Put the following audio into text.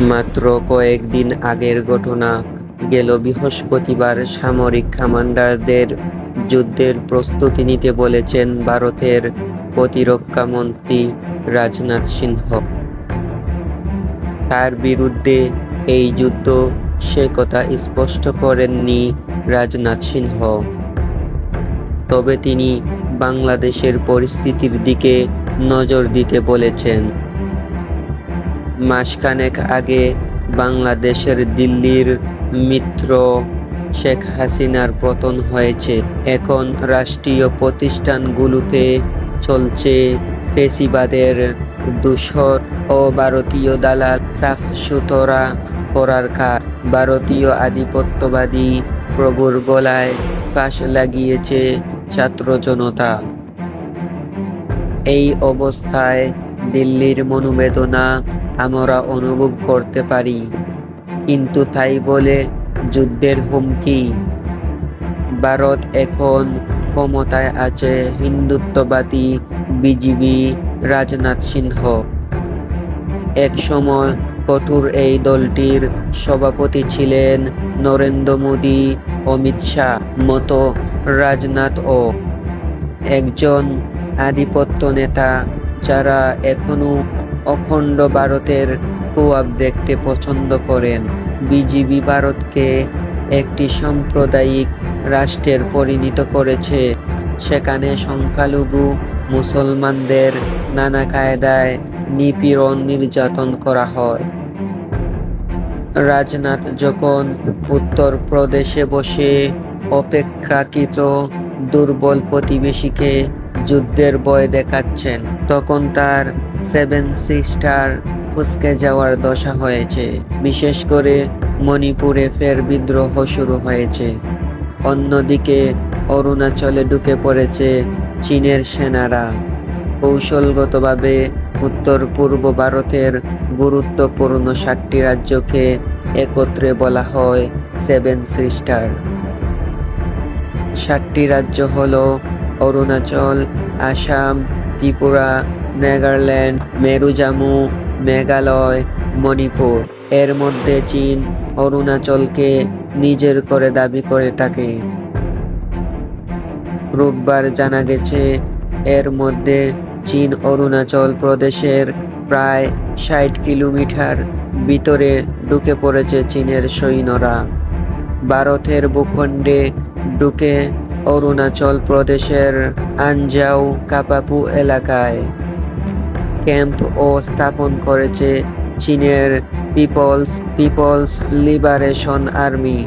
মাত্র কয়েকদিন আগের ঘটনা গেল বৃহস্পতিবার সামরিক কমান্ডারদের যুদ্ধের প্রস্তুতি নিতে বলেছেন ভারতের প্রতিরক্ষা মন্ত্রী রাজনাথ সিংহ। তার বিরুদ্ধে এই যুদ্ধ সে কথা স্পষ্ট করেননি রাজনাথ সিংহ। তবে তিনি বাংলাদেশের পরিস্থিতির দিকে নজর দিতে বলেছেন। মাসখানেক আগে বাংলাদেশের দিল্লির মিত্র শেখ হাসিনার পতন হয়েছে। এখন রাষ্ট্রীয় প্রতিষ্ঠানগুলোতে চলছে ফেসিবাদের দূষর ও ভারতীয় দালাল সাফ সুতরা করার কাজ। ভারতীয় আধিপত্যবাদী প্রভুর গলায় ফাঁস লাগিয়েছে ছাত্র জনতা এই অবস্থায় দিল্লির মনোবেদনা আমরা অনুভব করতে পারি। কিন্তু তাই বলে যুদ্ধের হুমকি? ভারত এখন ক্ষমতায় আছে হিন্দুত্ববাদী বিজিবি রাজনাথ সিংহ। এক সময় কঠোর এই দলটির সভাপতি ছিলেন নরেন্দ্র মোদী, অমিত শাহ, মতো রাজনাথ ও একজন আধিপত্য নেতা। যারা এখনও অখণ্ড ভারতের কোয়াব দেখতে পছন্দ করেন। বিজিবি ভারতকে একটি সাম্প্রদায়িক রাষ্ট্রের পরিণত করেছে। সেখানে সংখ্যালঘু মুসলমানদের নানা কায়দায় নিপীড়ন নির্যাতন করা হয়। রাজনাথ যখন উত্তর প্রদেশে বসে অপেক্ষাকৃত দুর্বল প্রতিবেশীকে যুদ্ধের ভয় দেখাচ্ছেন, তখন তার সেভেন সিস্টার ফুসকে যাওয়ার দশা হয়েছে। বিশেষ করে মণিপুরে ফের বিদ্রোহ শুরু হয়েছে। অন্যদিকে অরুণাচলে ঢুকে পড়েছে চীনের সেনারা। কৌশলগতভাবে উত্তর পূর্ব ভারতের গুরুত্বপূর্ণ সাতটি রাজ্যকে একত্রে বলা হয় সেভেন সিস্টার সাতটি রাজ্য হল অরুণাচল, আসাম, ত্রিপুরা, নাগাল্যান্ড, মেরুজামু, মেঘালয়, মণিপুর। এর মধ্যে চীন অরুণাচলকে নিজের করে দাবি করে থাকে। রোববার জানা গেছে, এর মধ্যে চীন অরুণাচল প্রদেশের প্রায় ষাট কিলোমিটার ভিতরে ঢুকে পড়েছে চীনের সৈন্যরা। ভারতের ভূখণ্ডে ঢুকে অরুণাচল প্রদেশের আনজাও কাপাপু এলাকায়। ক্যাম্প ও স্থাপন করেছে চীনের পিপলস পিপলস লিবারেশন আর্মি।